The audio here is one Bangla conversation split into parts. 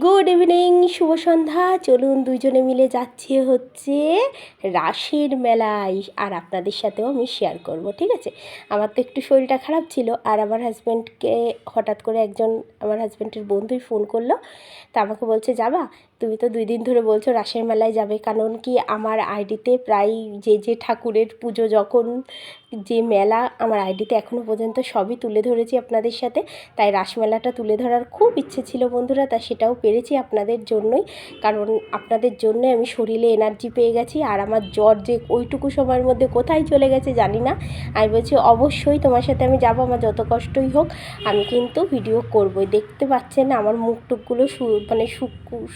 গুড ইভিনিং শুভ সন্ধ্যা। চলুন দুজনে মিলে যাচ্ছি হচ্ছে রাশির মেলায়। আর আপনাদের সাথেও আমি শেয়ার করব, ঠিক আছে? আমার তো একটু শরীরটা খারাপ ছিল, আর আমার হাজব্যান্ডকে হঠাৎ করে একজন, আমার হাজব্যান্ডের বন্ধুই ফোন করল। তা আমাকে বলছে, যাবা? তুমি তো দুই দিন ধরে বলছো রাসের মেলায় যাবে। কারণ কি আমার আইডিতে প্রায় যে যে ঠাকুরের পুজো যখন যে মেলা, আমার আইডিতে এখনও পর্যন্ত সবই তুলে ধরেছি আপনাদের সাথে। তাই রাসমেলাটা তুলে ধরার খুব ইচ্ছে ছিল বন্ধুরা, তা সেটাও পেরেছি আপনাদের জন্যই। কারণ আপনাদের জন্য আমি শরীরে এনার্জি পেয়ে গেছি আর আমার জ্বর যে ওইটুকু সময়ের মধ্যে কোথায় চলে গেছে জানি না। আমি বলছি অবশ্যই তোমার সাথে আমি যাব, আমার যত কষ্টই হোক, আমি কিন্তু ভিডিও করবই। দেখতে পাচ্ছেন আমার মুখ টুকগুলো মানে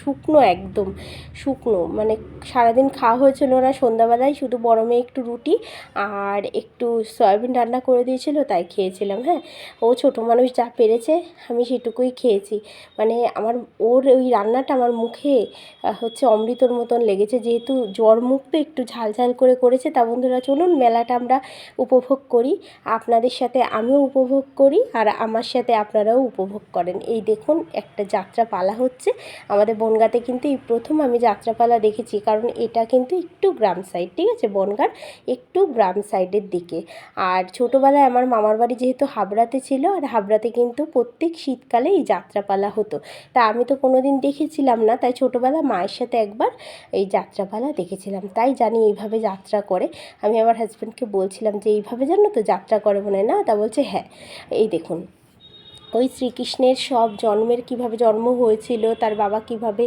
শুকনো একদম, শুকনো। মানে সারাদিন খাওয়া হয়েছিল না সন্ধ্যাবেলায়, শুধু গরমে একটু রুটি আর একটু সয়াবিন রান্না করে দিয়েছিল, তাই খেয়েছিলাম হ্যাঁ। ও ছোটো মানুষ যা পেরেছে, আমি সেটুকুই খেয়েছি। মানে আমার, ওর ওই রান্নাটা আমার মুখে হচ্ছে অমৃতর মতন লেগেছে। যেহেতু জ্বর মুখ তো একটু ঝাল ঝাল করে করেছে, তা বন্ধুরা চলুন মেলাটা আমরা উপভোগ করি। আপনাদের সাথে আমিও উপভোগ করি আর আমার সাথে আপনারাও উপভোগ করেন। এই দেখুন, একটা যাত্রা পালা হচ্ছে। আমাদের বনগাতে কিন্তু এই প্রথম আমি যাত্রাপালা দেখেছি, কারণ এটা কিন্তু একটু গ্রাম সাইড ঠিক আছে? বনগার একটু গ্রাম সাইডের দিকে। আর ছোটোবেলায় আমার মামার বাড়ি যেহেতু হাবড়াতে ছিল, আর হাবড়াতে কিন্তু প্রত্যেক শীতকালে এই যাত্রাপালা হতো। তা আমি তো কোনো দিন দেখেছিলাম না, তাই ছোটোবেলা মায়ের সাথে একবার এই যাত্রাপালা দেখেছিলাম। তাই জানি এইভাবে যাত্রা করে। আমি আমার হাজব্যান্ডকে বলছিলাম যে, এইভাবে জানো তো যাত্রা করে মনে না? তা বলছে হ্যাঁ। এই দেখুন ওই শ্রীকৃষ্ণের সব জন্মের কীভাবে জন্ম হয়েছিল, তার বাবা কীভাবে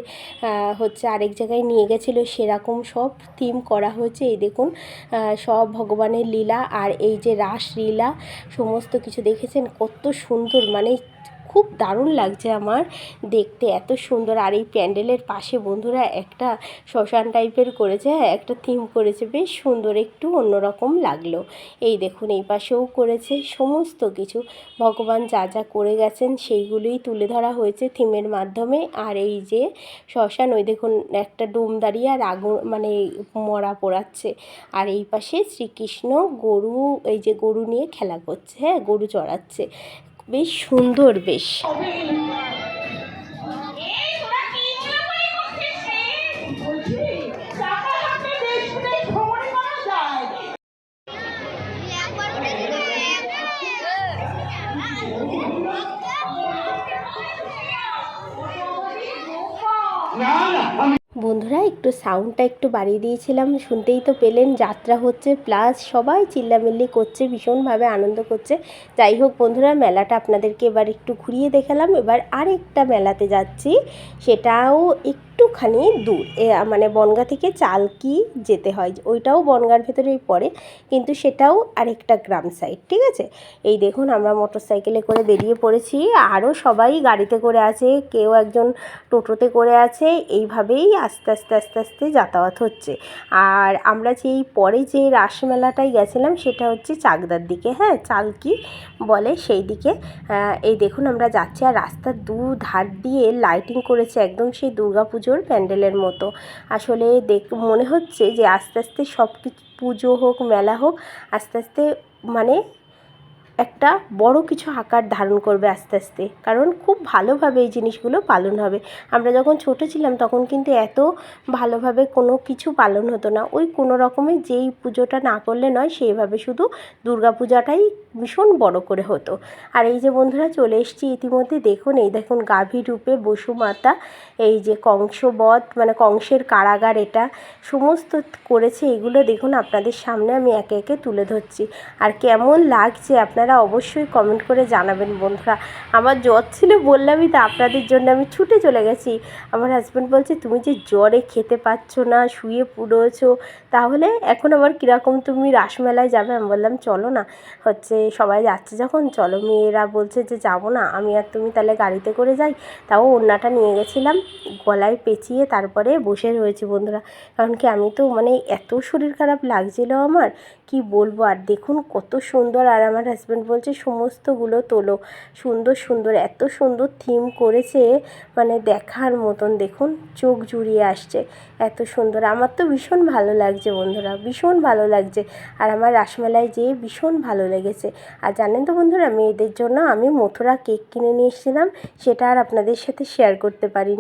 হচ্ছে আরেক জায়গায় নিয়ে গেছিল, সেরকম সব থিম করা হয়েছে। এই দেখুন সব ভগবানের লীলা আর এই যে রাসলীলা, সমস্ত কিছু দেখেছেন, কত সুন্দর মানে খুব দারুণ লাগছে আমার দেখতে, এত সুন্দর। আর এই প্যান্ডেলের পাশে বন্ধুরা একটা শ্মশান টাইপের করেছে হ্যাঁ একটা থিম করেছে, বেশ সুন্দর, একটু অন্যরকম লাগল। এই দেখুন, এই পাশেও করেছে সমস্ত কিছু। ভগবান যা যা করে গেছেন, সেইগুলোই তুলে ধরা হয়েছে থিমের মাধ্যমে। আর এই যে শ্মশান, ওই দেখুন, একটা ডোম দাঁড়িয়ে আর আগুন মানে মরা পোড়াচ্ছে। আর এই পাশে শ্রীকৃষ্ণ গরু, এই যে গরু নিয়ে খেলা করছে হ্যাঁ গরু চড়াচ্ছে। বেশ সুন্দর বেশ। বন্ধুরা, একটু সাউন্ডটা একটু বাড়িয়ে দিয়েছিলাম, শুনতেই তো পেলেন, যাত্রা হচ্ছে প্লাস সবাই চিল্লামিল্লি করছে, ভীষণভাবে আনন্দ করছে। যাই হোক বন্ধুরা, মেলাটা আপনাদেরকে এবার একটু ঘুরিয়ে দেখালাম। এবার আরেকটা মেলাতে যাচ্ছি, সেটাও একটু একটুখানি দূর। এ মানে বনগা থেকে চালকি যেতে হয়। ওইটাও বনগার ভেতরেই পড়ে, কিন্তু সেটাও আরেকটা গ্রাম সাইড ঠিক আছে? এই দেখুন আমরা মোটর সাইকেলে করে বেরিয়ে পড়েছি। আরও সবাই গাড়িতে করে আছে, কেউ একজন টোটোতে করে আছে। এইভাবেই আস্তে আস্তে আস্তে আস্তে যাতায়াত হচ্ছে। আর আমরা যেই পরে যে রাসমেলাটায় গেছিলাম, সেটা হচ্ছে চাকদার দিকে। হ্যাঁ চালকি বলে সেই দিকে। এই দেখুন আমরা যাচ্ছি। আর রাস্তার দু ধার দিয়ে লাইটিং করেছে একদম সেই দুর্গাপুজো পুজোর প্যান্ডেলের মতো। আসলে দেখ, মনে হচ্ছে যে আস্তে আস্তে সব কিছু পুজো হোক, মেলা হোক, আস্তে আস্তে মানে একটা বড় কিছু আকার ধারণ করবে আস্তে আস্তে। কারণ খুব ভালোভাবে এই জিনিসগুলো পালন হবে। আমরা যখন ছোটো ছিলাম তখন কিন্তু এত ভালোভাবে কোনো কিছু পালন হতো না। ওই কোনো রকমের যেই পুজোটা না করলে নয়, সেইভাবে শুধু দুর্গা পূজাটাই ভীষণ বড় করে হতো। আর এই যে বন্ধুরা চলে এসেছি ইতিমধ্যে, দেখুন এই দেখুন গাভী রূপে বসুমাতা এই যে কংসবধ মানে কংসের কারাগার এটা, সমস্ত করেছে এগুলো দেখুন আপনাদের সামনে আমি একে একে তুলে ধরছি। আর কেমন লাগছে আপনারা আপনারা অবশ্যই কমেন্ট করে জানাবেন, বন্ধুরা। আমার জ্বর ছিল বললামই তো আপনাদের জন্য আমি ছুটে চলে গেছি। আমার হাজব্যান্ড বলছে, তুমি যে জ্বরে খেতে পাচ্ছ না, শুয়ে পুড়োছো, তাহলে এখন আবার কীরকম তুমি রাসমেলায় যাবে? আমি বললাম, চলো না। হচ্ছে সবাই যাচ্ছে যখন, চলো মেয়েরা বলছে যে যাব না, আমি আর তুমি তাহলে গাড়িতে করে যাই। তাও ওড়নাটা নিয়ে গেছিলাম, গলায় পেঁচিয়ে তারপরে বসে রয়েছি বন্ধুরা। কারণ কি আমি তো মানে এত শরীর খারাপ লাগছিল আমার, কি বলব? আর দেখুন কত সুন্দর আর আমার হাজব্যান্ড বলছে, সমস্তগুলো তোলো। সুন্দর সুন্দর, এত সুন্দর থিম করেছে মানে দেখার মতন। দেখুন, চোখ জুড়িয়ে আসছে এত সুন্দর। আমার তো ভীষণ ভালো লাগছে বন্ধুরা, ভীষণ ভালো লাগছে। আর আমার রাসমেলায় যেয়ে ভীষণ ভালো লেগেছে। আর জানেন তো বন্ধুরা, মেয়েদের জন্য আমি মথুরা কেক কিনে নিয়ে এসেছিলাম, সেটা আর আপনাদের সাথে শেয়ার করতে পারিনি।